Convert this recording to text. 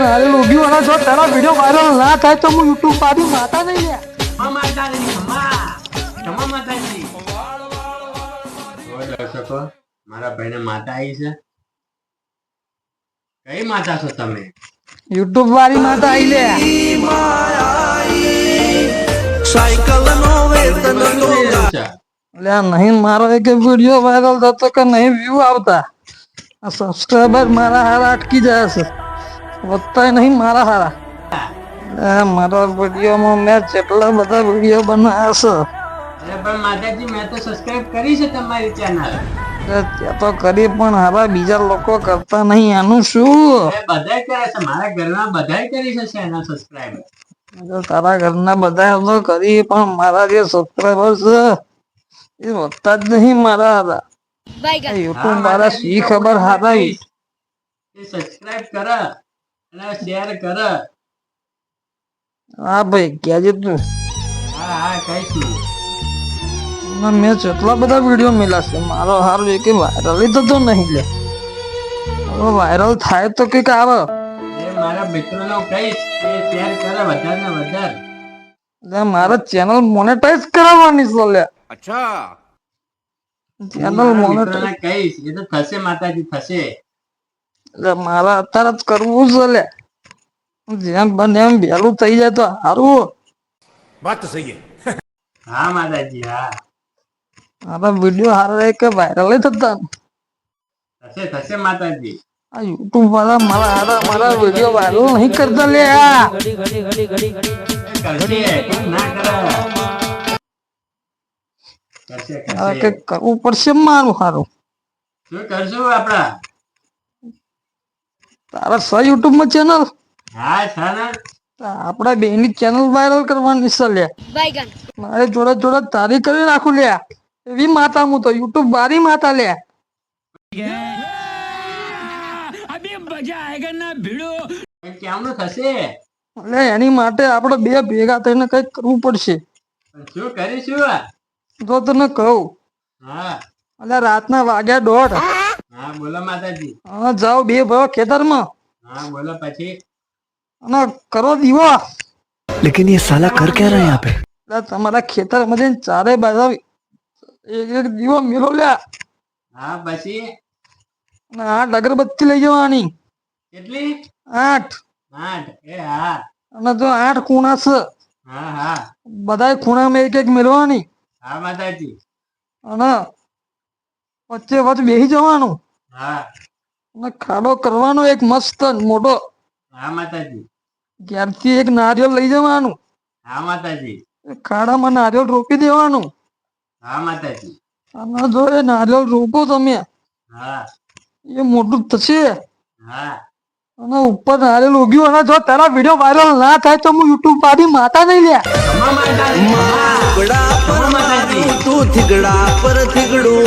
નારિયેલ લોગી વાળા જો તારા વીડિયો વાયરલ ના થાય તો હું યુટ્યુબ પાડી, માતા નહીં લે. દર્શકો મારા માતા આવી છે કઈ માતા છો તમે યુટ્યુબ વાળી માતા આવી છે? એક વીડિયો વાયરલ થતો કે નહીં વ્યૂ આવતા. આ મારા હારા અટકી જાય છે. વધતા નહીં મારા હારા. મારા વિડીયોમાં મેં જેટલા બધા વીડિયો બનાવ્યા છે. પણ માતાજી મેં તો સબસ્ક્રાઇબ કરી છે તમારી ચેનલ તો કરી પણ હારા બીજા લોકો કરતા નહીં આનું શું? બધાય કરે છે મારા ઘરના બધાય કરી છે ચેનલ સબસ્ક્રાઇબ તારા ઘરના બધા તો કરી પણ મારા જે સબસ્ક્રાઈબર છે એ વધતા જ નહીં મારા હારા. યુટ્યુબ મારા શી ખબર હારા સબસ્ક્રાઇબ કર. અને શેર કર. હા ભાઈ ક્યાં તું? હા હા કહીશ હું મેં જેટલા બધા વીડિયો મેલા છે મારો હાર કે વાયરલ થતો નહીં લે. હવે વાયરલ થાય તો કંઈક આવે. એ મારા મિત્રોને કહીશ કે શેર કરે વધારે. ને વધારે મારા ચેનલ મોનેટાઈઝ કરાવવાની છે લે. અચ્છા. ચેનલ મોનેટાઈઝ કહીશ એ તો થશે માતાજી થશે. એટલે મારે અત્યારે જ કરવું છે લે. જેમ બને એમ વહેલું થઈ જાય તો સારું વાત તો સહી હા. માતાજી હા. મારા વીડિયો હારા કે વાયરલ થતા થશે થશે માતાજી. આ યુટ્યુબ વાળા મારા હારા મારા વીડિયો વાયરલ નહીં કરતા લે આ. કરવું પડશે મારું હારું. શું કરશું આપડા તારા સ યુટ્યુબમાં ચેનલ હા ને આપડા બેની ચેનલ વાયરલ કરવાની છે લે મારે જોડે જોડે તારી કરી નાખું લે એવી માતા હું તો યુટ્યુબ બારી માતા લે પણ કેમનું થશે? એટલે એની માટે આપણે બે ભેગા થઈને કંઈક કરવું પડશે. શું કરીશું? જો તને કહું. હા. એટલે રાતના વાગ્યા દોઢ. હા બોલો માતાજી હા જાઓ બે ભાઈઓ ખેતરમાં હા બોલો પછી અને કરો દીવો लेकिन ये साला कर क्या रहा है यहाँ पे એટલે તમારા ખેતરમાં જઈને ચારે બાજુ એક એક દીવો મેલો લ્યા હા પછી અને આઠ અગરબત્તી લઈ જવાની કેટલી આઠ આઠ એ હા અને જો આઠ ખૂણા છે હા હા બધાય ખૂણામાં એક એક મેળવાની હા માતાજી અને વચ્ચે વચ્ચે બેસી જવાનું હા. અને ખાડો કરવાનો એક મસ્ત મોટો હા માતાજી. ક્યારથી એક નારિયેળ લઈ જવાનું. હા માતાજી. ખાડામાં નારિયેળ રોપી દેવાનું. હા માતાજી. અને જો એ નારિયેળ રોપો તમે હા. એ મોટું થશે. હા. અને ઉપર નારિયેળ ઉગ્યું અને જો તારા વીડિયો વાયરલ ના થાય તો હું યુટ્યુબ પાડી માતા નહીં લે ખમા માતાજી. ખમા. થીગડા પર થીગડું.